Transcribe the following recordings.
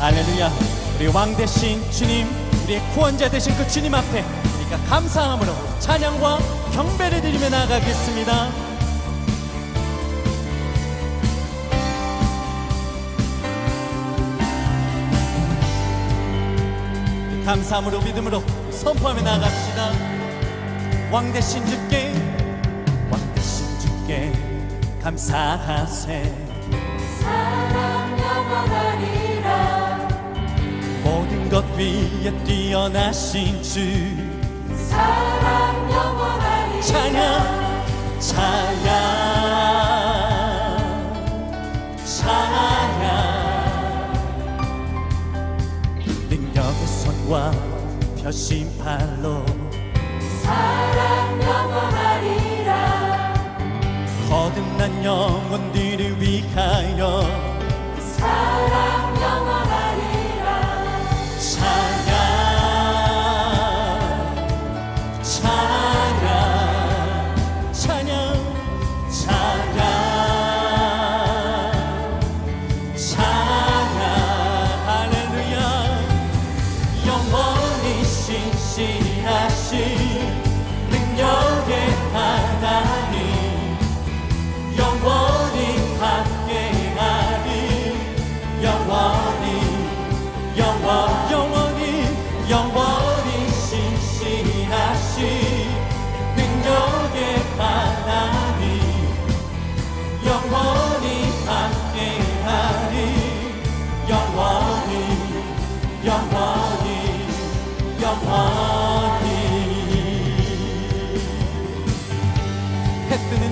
할렐루야. 우리 왕 대신 주님 우리의 구원자 대신 그 주님 앞에 우리가 감사함으로 찬양과 경배를 드리며 나가겠습니다. 감사함으로 믿음으로 선포하며 나갑시다. 왕 대신 주께 왕 대신 주께 감사하세. 사랑. 위에 뛰어나신 주. 사랑 영원하리 찬양 찬양 찬양. 능력의 손과 펴신 팔로 사랑 영원하리라. 거듭난 영혼들을 위하여 사랑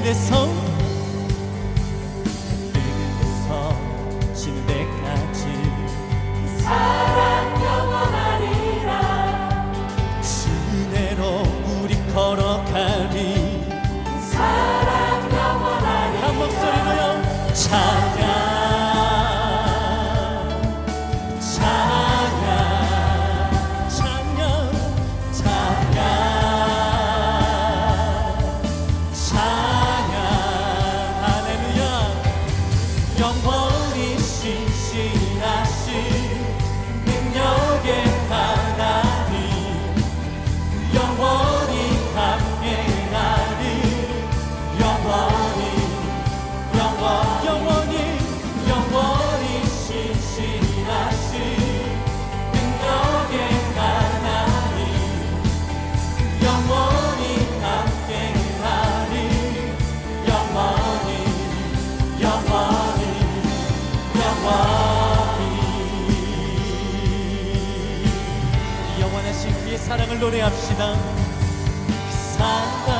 this home. 사랑을 노래합시다. 사랑.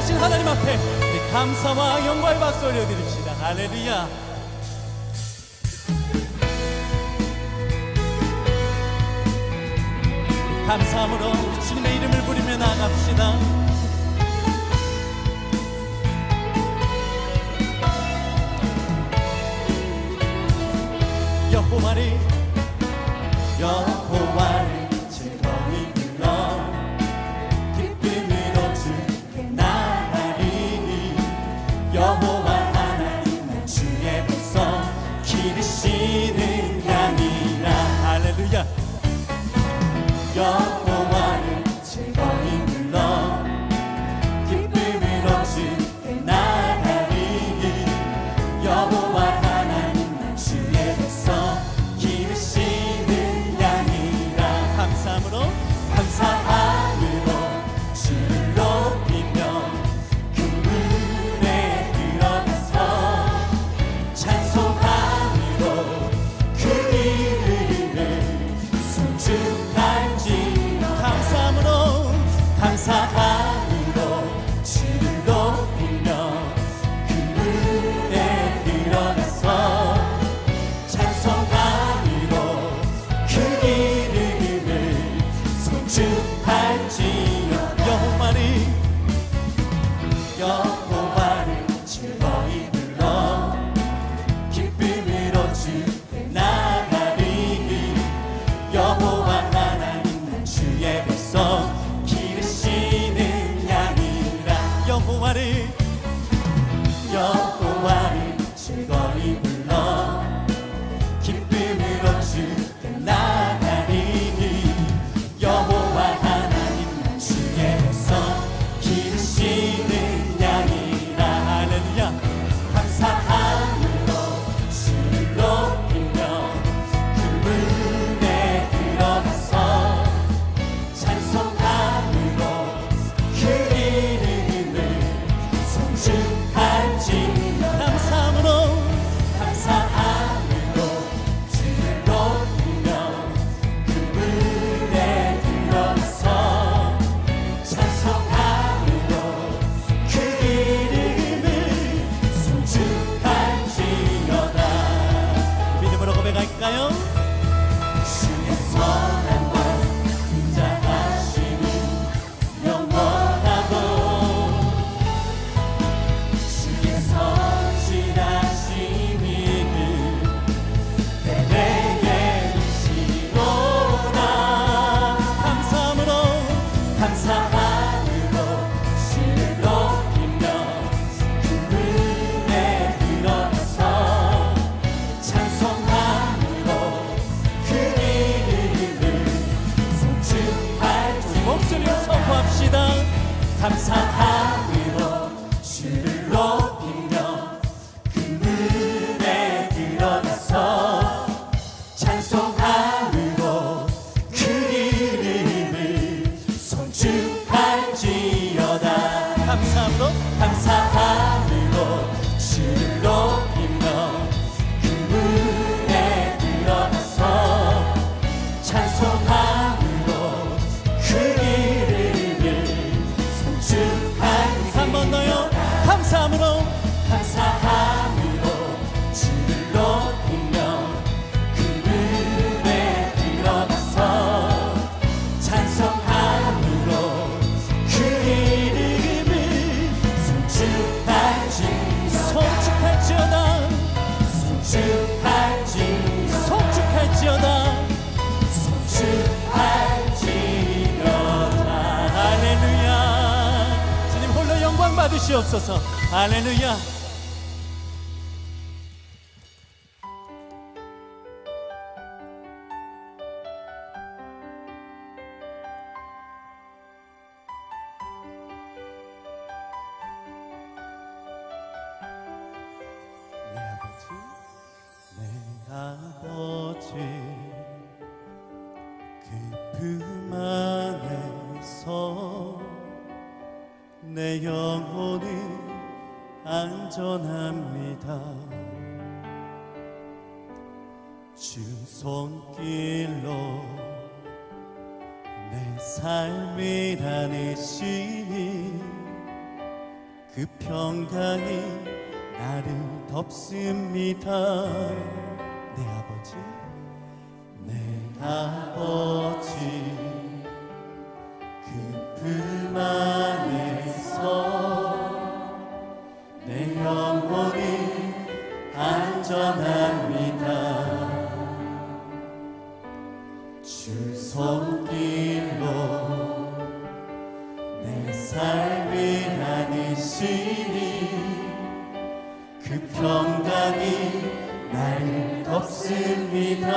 하신 하나님 앞에 그 감사와 영광의 박수 올려드립시다. 할렐루야. 감사함으로 주님의 이름을 부리며 나갑시다. 몇 보만이 야. 주시옵소서. 할렐루야. 전합니다. 주 손길로 내 삶이라는 시니 그 평강이 나를 덮습니다. 내 아버지 내 아버지. 주 손길로 내 삶을 나누시니 그 평강이 나를 덮습니다.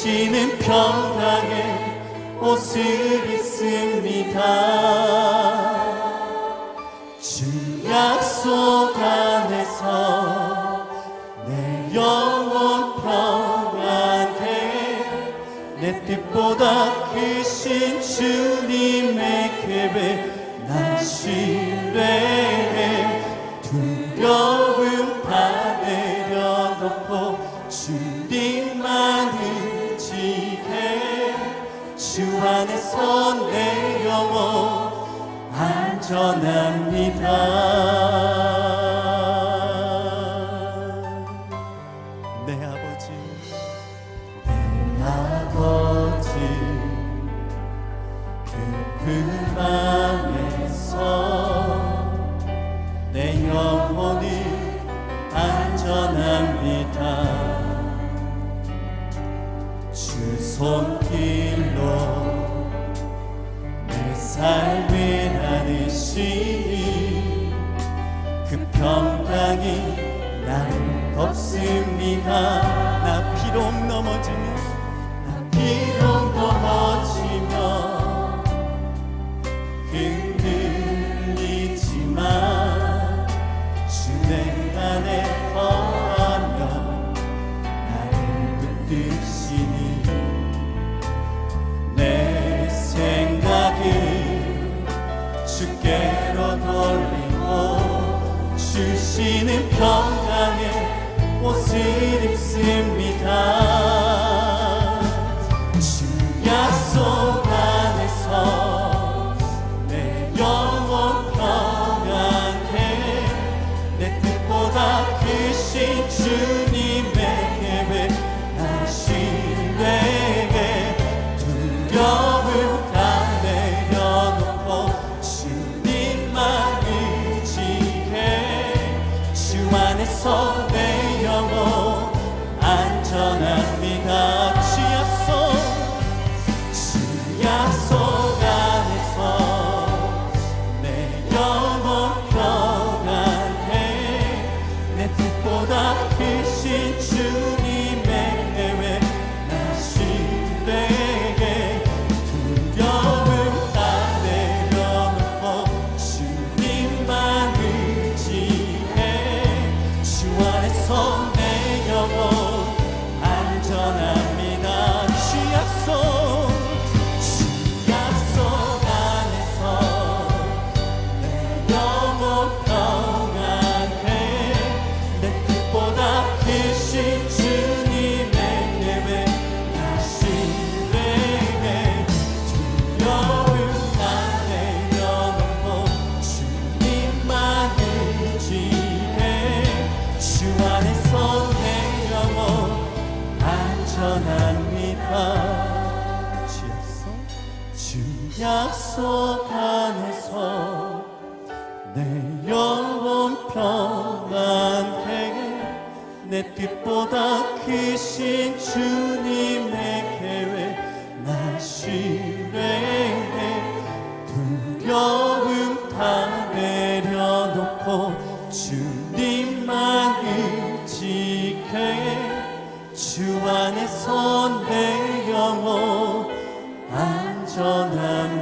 주시는 평강의 옷을 입습니다. 약속 안에서 내 영혼 평안해 내 뜻보다 크신 주님의 계획 난 신뢰 내 영혼 안전합니다 내 앞. 사랑이 나는 덥습니다. 나 피로 넘어지면 주시는 평강의 옷을 입습니다. 약속 안에서 내 영혼 평안하게 내 뜻보다 크신 주님의 계획 나 실행해 두려움 다 내려놓고 주님만 의지해 주 안에서 내 영혼 안전함